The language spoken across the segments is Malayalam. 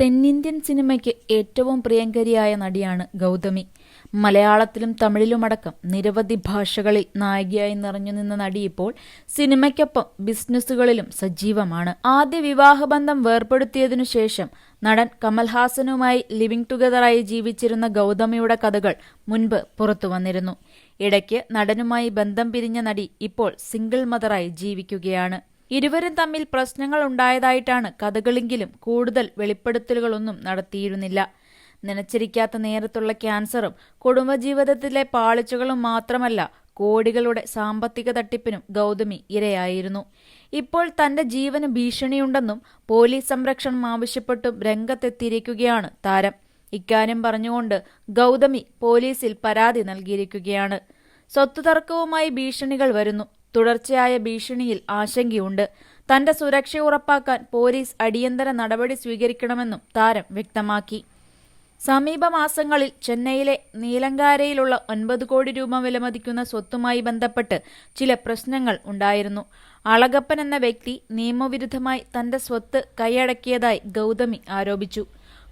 തെന്നിന്ത്യൻ സിനിമയ്ക്ക് ഏറ്റവും പ്രിയങ്കരിയായ നടിയാണ് ഗൗതമി. മലയാളത്തിലും തമിഴിലുമടക്കം നിരവധി ഭാഷകളിൽ നായികയായി നിറഞ്ഞു നിന്ന നടി ഇപ്പോൾ സിനിമയ്ക്കൊപ്പം ബിസിനസ്സുകളിലും സജീവമാണ്. ആദ്യ വിവാഹബന്ധം വേർപ്പെടുത്തിയതിനു ശേഷം നടൻ കമൽഹാസനുമായി ലിവിംഗ് ടുഗദറായി ജീവിച്ചിരുന്ന ഗൗതമിയുടെ കഥകൾ മുൻപ് പുറത്തു വന്നിരുന്നു. ഇടയ്ക്ക് നടനുമായി ബന്ധം പിരിഞ്ഞ നടി ഇപ്പോൾ സിംഗിൾ മദറായി ജീവിക്കുകയാണ്. ഇരുവരും തമ്മിൽ പ്രശ്നങ്ങൾ ഉണ്ടായതായിട്ടാണ് കഥകളെങ്കിലും കൂടുതൽ വെളിപ്പെടുത്തലുകളൊന്നും നടത്തിയിരുന്നില്ല. നനച്ചിരിക്കാത്ത നേരത്തുള്ള ക്യാൻസറും കുടുംബജീവിതത്തിലെ പാളിച്ചകളും മാത്രമല്ല കോടികളുടെ സാമ്പത്തിക തട്ടിപ്പിനും ഗൗതമി ഇരയായിരുന്നു. ഇപ്പോൾ തന്റെ ജീവന് ഭീഷണിയുണ്ടെന്നും പോലീസ് സംരക്ഷണം ആവശ്യപ്പെട്ടും രംഗത്തെത്തിയിരിക്കുകയാണ് താരം. ഇക്കാര്യം പറഞ്ഞുകൊണ്ട് ഗൗതമി പോലീസിൽ പരാതി നൽകിയിരിക്കുകയാണ്. സ്വത്തു തർക്കവുമായി ഭീഷണികൾ വരുന്നു. തുടർച്ചയായ ഭീഷണിയിൽ ആശങ്കയുണ്ട്. തന്റെ സുരക്ഷ ഉറപ്പാക്കാൻ പോലീസ് അടിയന്തര നടപടി സ്വീകരിക്കണമെന്നും താരം വ്യക്തമാക്കി. സമീപ മാസങ്ങളിൽ ചെന്നൈയിലെ നീലങ്കാരയിലുള്ള ഒൻപത് കോടി രൂപ വിലമതിക്കുന്ന സ്വത്തുമായി ബന്ധപ്പെട്ട് ചില പ്രശ്നങ്ങൾ ഉണ്ടായിരുന്നു. അളകപ്പൻ എന്ന വ്യക്തി നിയമവിരുദ്ധമായി തന്റെ സ്വത്ത് കൈയടക്കിയതായി ഗൗതമി ആരോപിച്ചു.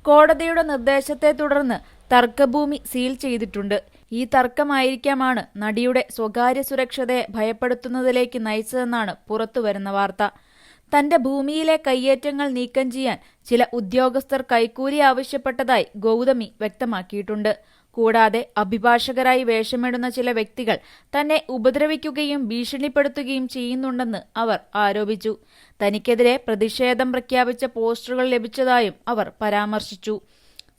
കോടതിയുടെ നിർദ്ദേശത്തെ തുടർന്ന് തർക്കഭൂമി സീൽ ചെയ്തിട്ടുണ്ട്. ഈ തർക്കമായിരിക്കാമാണ് നടിയുടെ സ്വകാര്യ സുരക്ഷതയെ ഭയപ്പെടുത്തുന്നതിലേക്ക് നയിച്ചതെന്നാണ് പുറത്തുവരുന്ന വാർത്ത. തന്റെ ഭൂമിയിലെ കയ്യേറ്റങ്ങൾ നീക്കം ചെയ്യാൻ ചില ഉദ്യോഗസ്ഥർ കൈക്കൂലി ആവശ്യപ്പെട്ടതായി ഗൗതമി വ്യക്തമാക്കിയിട്ടുണ്ട്. കൂടാതെ അഭിഭാഷകരായി വേഷമിടുന്ന ചില വ്യക്തികൾ തന്നെ ഉപദ്രവിക്കുകയും ഭീഷണിപ്പെടുത്തുകയും ചെയ്യുന്നുണ്ടെന്ന് അവർ ആരോപിച്ചു. തനിക്കെതിരെ പ്രതിഷേധം പ്രഖ്യാപിച്ച പോസ്റ്ററുകൾ ലഭിച്ചതായും അവർ പരാമർശിച്ചു.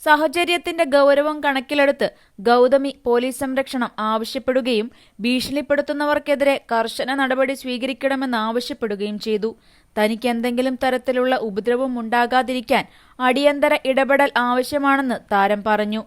സാഹചര്യത്തിന്റെ ഗൗരവം കണക്കിലെടുത്ത് ഗൗതമി പോലീസ് സംരക്ഷണം ആവശ്യപ്പെടുകയും ഭീഷണിപ്പെടുത്തുന്നവർക്കെതിരെ കർശന നടപടി സ്വീകരിക്കണമെന്ന് ആവശ്യപ്പെടുകയും ചെയ്തു. തനിക്ക് എന്തെങ്കിലും തരത്തിലുള്ള ഉപദ്രവം ഉണ്ടാകാതിരിക്കാൻ അടിയന്തര ഇടപെടൽ ആവശ്യമാണെന്ന് താരം പറഞ്ഞു.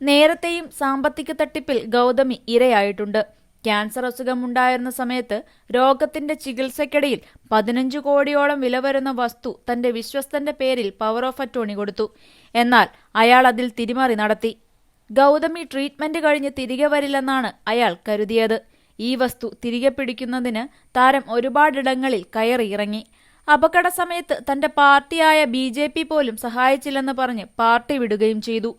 നേരത്തെയും സാമ്പത്തിക തട്ടിപ്പിൽ ഗൗതമി ഇരയായിട്ടുണ്ട്. ക്യാൻസർ അസുഖമുണ്ടായിരുന്ന സമയത്ത് രോഗത്തിന്റെ ചികിത്സയ്ക്കിടയിൽ പതിനഞ്ചു കോടിയോളം വില വരുന്ന വസ്തു തന്റെ വിശ്വസ്തന്റെ പേരിൽ പവർ ഓഫ് അറ്റോണി കൊടുത്തു. എന്നാൽ അയാൾ അതിൽ തിരിമറി നടത്തി. ഗൗതമി ട്രീറ്റ്മെന്റ് കഴിഞ്ഞ് തിരികെ വരില്ലെന്നാണ് അയാൾ കരുതിയത്. ഈ വസ്തു തിരികെ പിടിക്കുന്നതിന് താരം ഒരുപാടിടങ്ങളിൽ കയറിയിറങ്ങി അപകട സമയത്ത് തന്റെ പാർട്ടിയായ ബി ജെ പി പോലും സഹായിച്ചില്ലെന്ന് പറഞ്ഞ് പാർട്ടി വിടുകയും ചെയ്തു.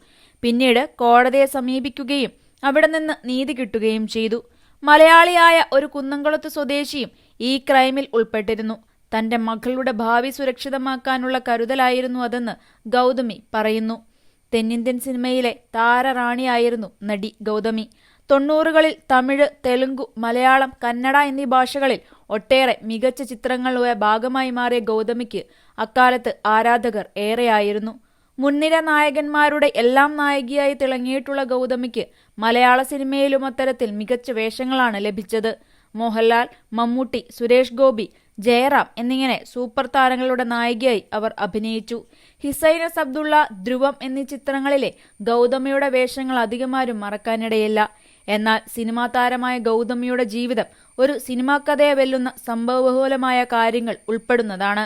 പിന്നീട് കോടതിയെ സമീപിക്കുകയും അവിടെ നിന്ന് നീതി കിട്ടുകയും ചെയ്തു. മലയാളിയായ ഒരു കുന്നംകുളത്ത് സ്വദേശിയും ഈ ക്രൈമിൽ ഉൾപ്പെട്ടിരുന്നു. തന്റെ മകളുടെ ഭാവി സുരക്ഷിതമാക്കാനുള്ള കരുതലായിരുന്നു അതെന്ന് ഗൗതമി പറയുന്നു. തെന്നിന്ത്യൻ സിനിമയിലെ താരറാണിയായിരുന്നു നടി ഗൗതമി. തൊണ്ണൂറുകളിൽ തമിഴ് തെലുങ്കു മലയാളം കന്നഡ എന്നീ ഭാഷകളിൽ ഒട്ടേറെ മികച്ച ചിത്രങ്ങളുടെ ഭാഗമായി മാറിയ ഗൗതമിക്ക് അക്കാലത്ത് ആരാധകർ ഏറെയായിരുന്നു. മുൻനിര നായകന്മാരുടെ എല്ലാം നായികയായി തിളങ്ങിയിട്ടുള്ള ഗൗതമിക്ക് മലയാള സിനിമയിലും അത്തരത്തിൽ മികച്ച വേഷങ്ങളാണ് ലഭിച്ചത്. മോഹൻലാൽ മമ്മൂട്ടി സുരേഷ് ഗോപി ജയറാം എന്നിങ്ങനെ സൂപ്പർ താരങ്ങളുടെ നായികയായി അവർ അഭിനയിച്ചു. ഹിസൈനസ് അബ്ദുള്ള ധ്രുവം എന്നീ ചിത്രങ്ങളിലെ ഗൗതമിയുടെ വേഷങ്ങൾ അധികമാരും മറക്കാനിടയില്ല. എന്നാൽ സിനിമാ താരമായ ഗൗതമിയുടെ ജീവിതം ഒരു സിനിമാ കഥയെ വെല്ലുന്ന സംഭവബഹുലമായ കാര്യങ്ങൾ ഉൾപ്പെടുന്നതാണ്.